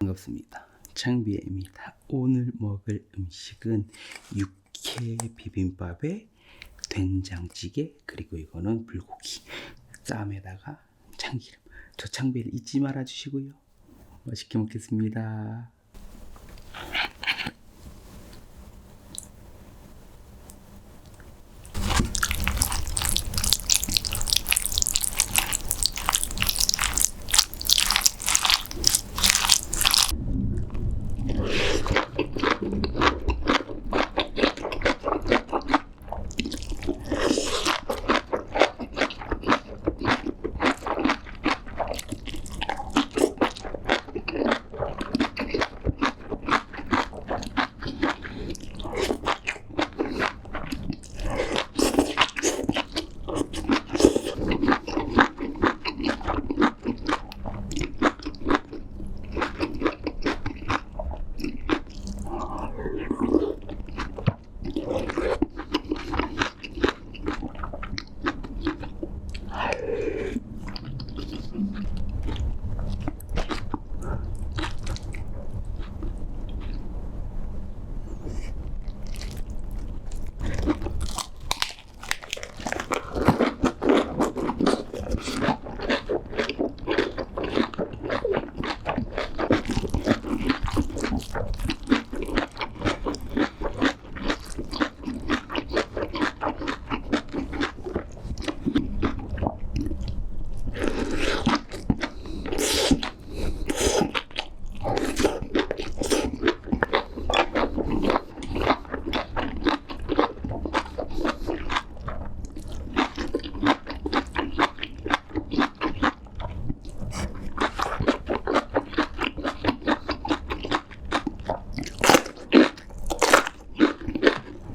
반갑습니다. 창비입니다. 오늘 먹을 음식은 육회 비빔밥에 된장찌개 그리고 이거는 불고기 쌈에다가 참기름. 저 창비를 잊지 말아 주시고요. 맛있게 먹겠습니다.